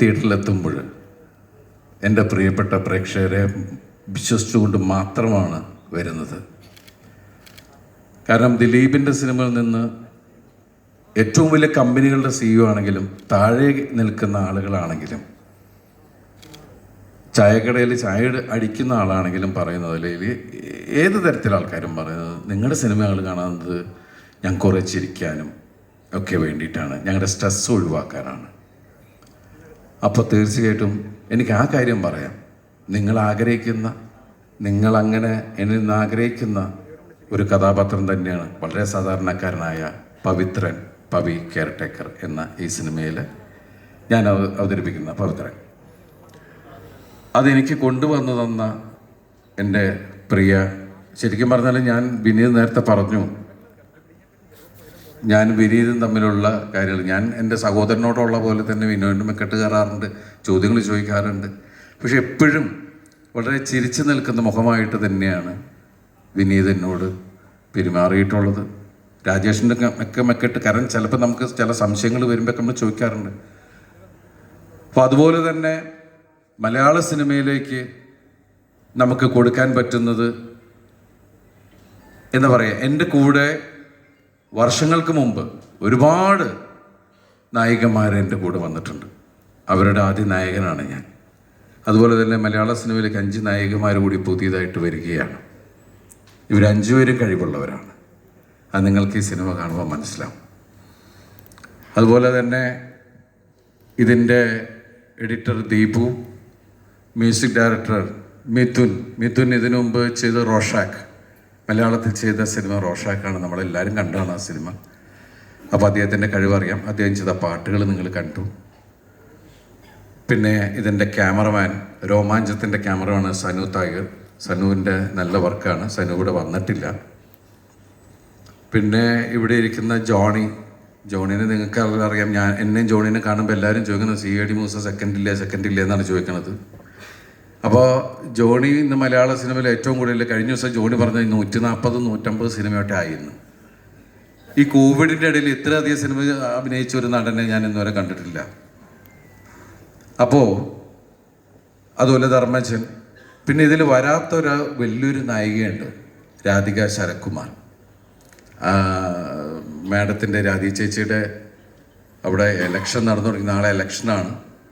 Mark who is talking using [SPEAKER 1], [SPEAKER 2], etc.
[SPEAKER 1] തിയേറ്ററിലെത്തുമ്പോൾ എന്റെ പ്രിയപ്പെട്ട പ്രേക്ഷകരെ വിശ്വസിച്ചുകൊണ്ട് മാത്രമാണ് വരുന്നത്. കാരണം ദിലീപിന്റെ സിനിമയിൽ നിന്ന് ഏറ്റവും വലിയ കമ്പനികളുടെ സിഇഒ ആണെങ്കിലും താഴെ നിൽക്കുന്ന ആളുകളാണെങ്കിലും ചായക്കടയിൽ ചായ അടിക്കുന്ന ആളാണെങ്കിലും പറയുന്നത് അല്ലെങ്കിൽ ഏത് തരത്തിലുള്ള ആൾക്കാരും പറയുന്നത് നിങ്ങളുടെ സിനിമകൾ കാണുന്നത് ഞാൻ കുറേ ചിരിക്കാനും ഒക്കെ വേണ്ടിയിട്ടാണ്. ഞങ്ങളുടെ സ്ട്രെസ് ഒഴിവാക്കാനാണ്. അപ്പോൾ തീർച്ചയായിട്ടും എനിക്ക് ആ കാര്യം പറയാം. നിങ്ങൾ ആഗ്രഹിക്കുന്ന നിങ്ങൾ അങ്ങനെ എന്നിൽ നിന്ന് ആഗ്രഹിക്കുന്ന ഒരു കഥാപാത്രം തന്നെയാണ് വളരെ സാധാരണക്കാരനായ പവിത്രൻ പവി കെയർടേക്കർ എന്ന ഈ സിനിമയിൽ ഞാൻ അവ- അവതരിപ്പിക്കുന്ന പവിത്രൻ. അതെനിക്ക് കൊണ്ടുവന്നു തന്ന എന്റെ പ്രിയ ശരിക്കും പറഞ്ഞാൽ ഞാൻ വിനീത് നേരത്തെ പറഞ്ഞു ഞാൻ വിനീതും തമ്മിലുള്ള കാര്യങ്ങൾ. ഞാൻ എന്റെ സഹോദരനോടുള്ള പോലെ തന്നെ വിനോദിനും മെക്കെട്ട് കയറാറുണ്ട് ചോദ്യങ്ങൾ ചോദിക്കാറുണ്ട്. പക്ഷെ എപ്പോഴും വളരെ ചിരിച്ചു നിൽക്കുന്ന മുഖമായിട്ട് തന്നെയാണ് വിനീത് എന്നോട് പെരുമാറിയിട്ടുള്ളത്. രാജേഷിന്റെ ഒക്കെ മെക്കെട്ട് കാരണം ചിലപ്പോൾ നമുക്ക് ചില സംശയങ്ങൾ വരുമ്പോൾ നമ്മൾ ചോദിക്കാറുണ്ട്. അപ്പോൾ അതുപോലെ തന്നെ മലയാള സിനിമയിലേക്ക് നമുക്ക് കൊടുക്കാൻ പറ്റുന്നത് എന്താ പറയുക എന്റെ കൂടെ വർഷങ്ങൾക്ക് മുമ്പ് ഒരുപാട് നായികന്മാർ എന്റെ കൂടെ വന്നിട്ടുണ്ട്. അവരുടെ ആദ്യ നായകനാണ് ഞാൻ. അതുപോലെ തന്നെ മലയാള സിനിമയിലേക്ക് അഞ്ച് നായികമാർ കൂടി പുതിയതായിട്ട് വരികയാണ്. ഇവർ അഞ്ചുപേരും കഴിവുള്ളവരാണ്. അത് നിങ്ങൾക്ക് ഈ സിനിമ കാണുമ്പോൾ മനസ്സിലാവും. അതുപോലെ തന്നെ ഇതിന്റെ editor Deepu music director Mithun. Mithun ഇതിനു മുമ്പ് ചെയ്ത് റോഷാക്ക്. മലയാളത്തിൽ ചെയ്ത സിനിമ റോഷാക്കാണ്. നമ്മളെല്ലാവരും കണ്ടാണ് ആ സിനിമ. അപ്പോൾ അദ്ദേഹത്തിന്റെ കഴിവറിയാം. അദ്ദേഹം ചെയ്ത പാട്ടുകൾ നിങ്ങൾ കണ്ടു. പിന്നെ ഇതിന്റെ ക്യാമറമാൻ രോമാഞ്ചത്തിന്റെ ക്യാമറമാണ് സനു തായർ. സനുവിന്റെ നല്ല വർക്കാണ്. സനു ഇവിടെ വന്നിട്ടില്ല. പിന്നെ ഇവിടെ ഇരിക്കുന്ന ജോണി. ജോണിനെ നിങ്ങൾക്ക് അറിയാം ഞാൻ എന്നെയും ജോണിനെ കാണുമ്പോൾ എല്ലാവരും ചോദിക്കുന്നത് C I D Moosa second ഇല്ലേ? സെക്കൻഡ് ഇല്ലേ? എന്നാണ് ചോദിക്കുന്നത് അപ്പോൾ ജോണി ഇന്ന് മലയാള സിനിമയിൽ ഏറ്റവും കൂടുതൽ കഴിഞ്ഞ ദിവസം ജോണി പറഞ്ഞ നൂറ്റി നാൽപ്പത് നൂറ്റമ്പത് സിനിമയൊക്കെ ആയിരുന്നു. ഈ കോവിഡിന്റെ ഇടയിൽ ഇത്രയധികം സിനിമ അഭിനയിച്ച ഒരു നടനെ ഞാൻ ഇന്നുവരെ കണ്ടിട്ടില്ല. അപ്പോൾ അതുപോലെ ധർമ്മജൻ പിന്നെ ഇതിൽ വരാത്തൊരു വലിയൊരു നായികയുണ്ട് രാധിക ശരത്കുമാർ. മാഡത്തിന്റെ രാധി ചേച്ചിയുടെ അവിടെ എലക്ഷൻ നടന്നു തുടങ്ങി നാളെ ഇലക്ഷനാണ്